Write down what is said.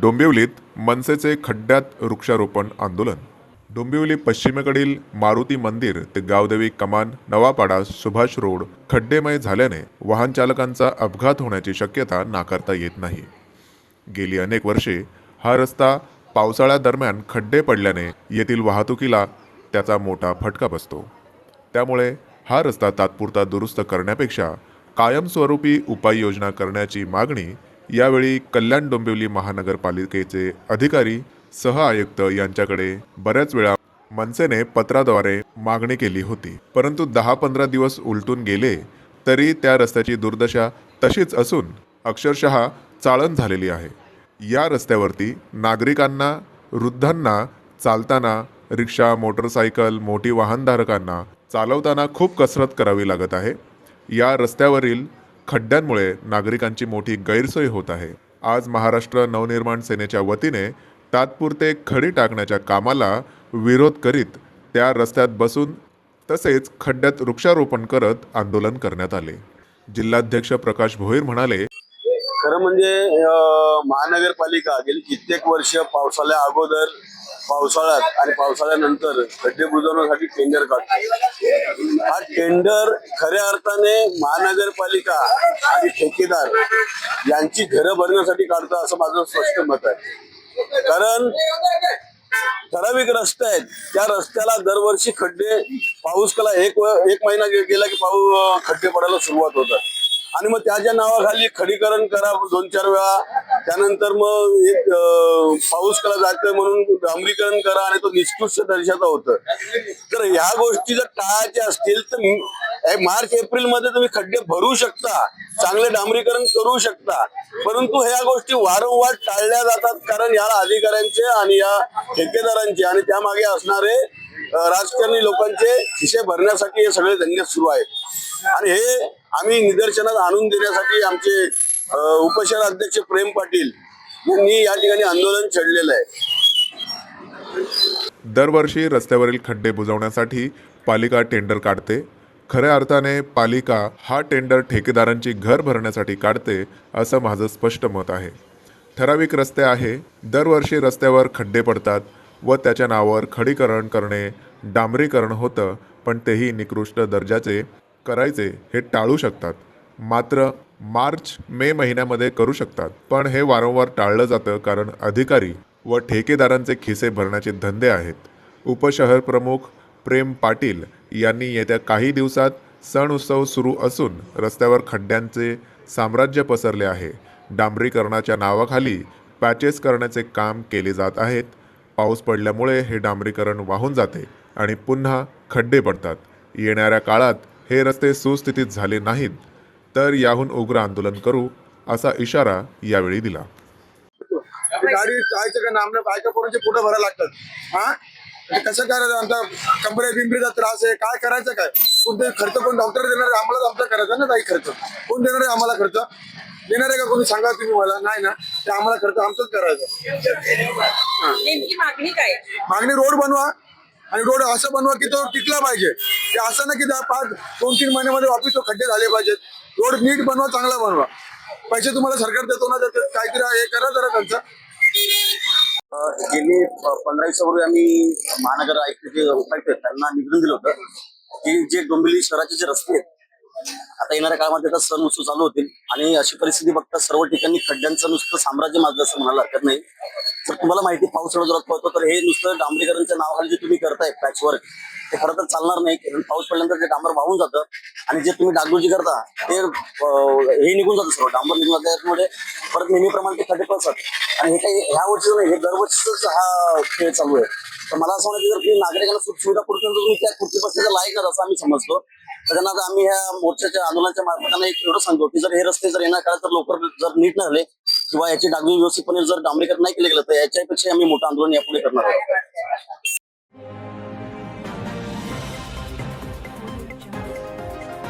डोंबिवलीत मनसेचे खड्ड्यात वृक्षारोपण आंदोलन. डोंबिवली पश्चिमेकडील मारुती मंदिर ते गावदेवी कमान नवापाडा सुभाष रोड खड्डेमय झाल्याने वाहन चालकांचा अपघात होण्याची शक्यता नाकारता येत नाही. गेली अनेक वर्षे हा रस्ता पावसाळ्यादरम्यान खड्डे पडल्याने येथील वाहतुकीला त्याचा मोठा फटका बसतो. त्यामुळे हा रस्ता तात्पुरता दुरुस्त करण्यापेक्षा कायमस्वरूपी उपाययोजना करण्याची मागणी यावेळी कल्याण डोंबिवली महानगरपालिकेचे अधिकारी सह आयुक्त यांच्याकडे बऱ्याच वेळा मनसेने पत्राद्वारे मागणी केली होती. परंतु दहा पंधरा दिवस उलटून गेले तरी त्या रस्त्याची दुर्दशा तशीच असून अक्षरशः चाळण झालेली आहे. या रस्त्यावरती नागरिकांना वृद्धांना चालताना रिक्षा मोटरसायकल मोठी वाहनधारकांना चालवताना खूप कसरत करावी लागत आहे. या रस्त्यावरील खड्ड्यांमुळे नागरिकांची मोठी गैरसोय होत आहे. आज महाराष्ट्र नवनिर्माण सेनेच्या वतीने तात्पुरते खडी टाकण्याच्या कामाला विरोध करीत त्या रस्त्यात बसून तसेच खड्ड्यात वृक्षारोपण करत आंदोलन करण्यात आले. जिल्हाध्यक्ष प्रकाश भोईर म्हणाले खरं म्हणजे महानगरपालिका गेली कित्येक वर्ष पावसाळ्या अगोदर पावसाळ्यात आणि पावसाळ्यानंतर खड्डे बुजवण्यासाठी टेंडर काढतो हा टेंडर खऱ्या अर्थाने महानगरपालिका आणि ठेकेदार यांची घरं भरण्यासाठी काढतो असं माझं स्पष्ट मत आहे. कारण ठराविक रस्ते आहेत. त्या रस्त्याला दरवर्षी खड्डे पाऊस कला एक एक महिना गेला की पाऊस खड्डे पडायला सुरुवात होतात. आणि मग त्याच्या नावाखाली खडीकरण करा दोन चार वेळा त्यानंतर मग एक पाऊस कला जातोय म्हणून डांबरीकरण करा आणि तो निष्कृष्ट दर्जाचा होतं तर ह्या गोष्टी जर टाळायच्या असतील तर मार्च एप्रिलमध्ये तुम्ही खड्डे भरू शकता चांगले डांबरीकरण करू शकता. परंतु ह्या गोष्टी वारंवार टाळल्या जातात कारण या अधिकाऱ्यांचे आणि या ठेकेदारांचे आणि त्यामागे असणारे राजकारणी लोकांचे हिशे भरण्यासाठी हे सगळे धंदे सुरू आहेत. आणि हे आम्ही निदर्शनात आणून देण्यासाठी आमचे अं, उपशहराध्यक्ष प्रेम पाटील यांनी या ठिकाणी आंदोलन छेडलेलं आहे. दरवर्षी रस्त्यावरील खड्डे बुजवण्यासाठी पालिका टेंडर काढते. खऱ्या अर्थाने पालिका हा टेंडर ठेकेदारांची घर भरण्यासाठी काढते असं माझं स्पष्ट मत आहे. ठराविक रस्ते आहे दरवर्षी रस्त्यावर खड्डे पडतात व त्याच्या नावावर खडीकरण करणे डांबरीकरण होतं पण तेही निकृष्ट दर्जाचे करायचे हे टाळू शकतात. मात्र मार्च मे महिन्यामध्ये करू शकतात. पण हे वारंवार टाळलं जातं कारण अधिकारी व ठेकेदारांचे खिसे भरण्याचे धंदे आहेत. उपशहर प्रमुख प्रेम पाटील यांनी येत्या काही दिवसात सण उत्सव सुरू असून रस्त्यावर खड्ड्यांचे साम्राज्य पसरले आहे. डांबरीकरणाच्या नावाखाली पॅचेस करण्याचे काम केले जात आहेत. पाऊस पडल्यामुळे हे डांबरीकरण वाहून जाते आणि पुन्हा खड्डे पडतात. येणाऱ्या काळात हे रस्ते सुस्थितीत झाले नाहीत तर याहून उग्र आंदोलन करू असा इशारा यावेळी दिला. गाडी जायचं का नामनं बायका पोरांचे पुढे भरायला लागतात? हा? ते कसं करायचं आमचा कंबरे बिंबरीचा त्रास आहे? काय करायचं काय? कोणते खर्च कोण डॉक्टर देणार आहे? आम्हालाच आमचा करायचा ना काही खर्च. कोण देणार आहे आम्हाला खर्च? देणार आहे का कोणी? सांगा तुम्ही मला. नाही ना. ते आम्हाला खर्च आमचंच करायचं. नेमकी मागणी काय? मागणी रोड बनवा. आणि रोड असं बनवा की तो टिकला पाहिजे. ते असं ना की दहा पाच दोन तीन महिन्यामध्ये वापिस तो खड्डे झाले पाहिजेत. रोड नीट बनवा चांगला बनवा. पैसे तुम्हाला सरकार देतो ना त्याचं काहीतरी हे करा जरा त्यांचं. गेली पंधरा दिवसापूर्वी आम्ही महानगर आयुक्त जे उपायुक्त आहेत त्यांना निवेदन दिलं होतं की जे डोंबिवली शहराचे जे रस्ते आहेत आता येणाऱ्या काळामध्ये आता सण उत्सव चालू होतील आणि अशी परिस्थिती बघता सर्व ठिकाणी खड्ड्यांचं नुसतं साम्राज्य माजलं असं म्हणायला हरकत नाही. तर तुम्हाला माहिती पाऊस एवढा जोरात पडतो तर हे नुसतं डांबरीकरणच्या नावाखाली जे तुम्ही करताय पॅचवर्क ते खरं तर चालणार नाही कारण पाऊस पडल्यानंतर ते डांबर वाहून जातं आणि जे तुम्ही डागडुजी करता ते हे निघून जातं सर्व. डांबर निघून जातं त्यामुळे परत नेहमीप्रमाणे ते खड्डे पडतात आणि हे काही ह्या वर्षीच नाही हे दरवर्षीच हा खेळ चालू आहे. तर मला असं म्हणायचं जर तुम्ही नागरिकांना सुखसुविधा पुरवून तर तुम्ही त्या खुर्चीपासून लायक नाही असं आम्ही समजतो. तर त्यांना आम्ही ह्या मोर्चाच्या आंदोलनाच्या मार्फताने एक एवढं सांगतो की जर हे रस्ते जर येणार काळात तर लवकर जर नीट नाही झाले किंवा याची डागवी व्यवस्थितपणे जर डांबरीकरण नाही केलं गेलं तर याच्यापेक्षा आम्ही मोठं आंदोलन यापुढे करणार आहोत.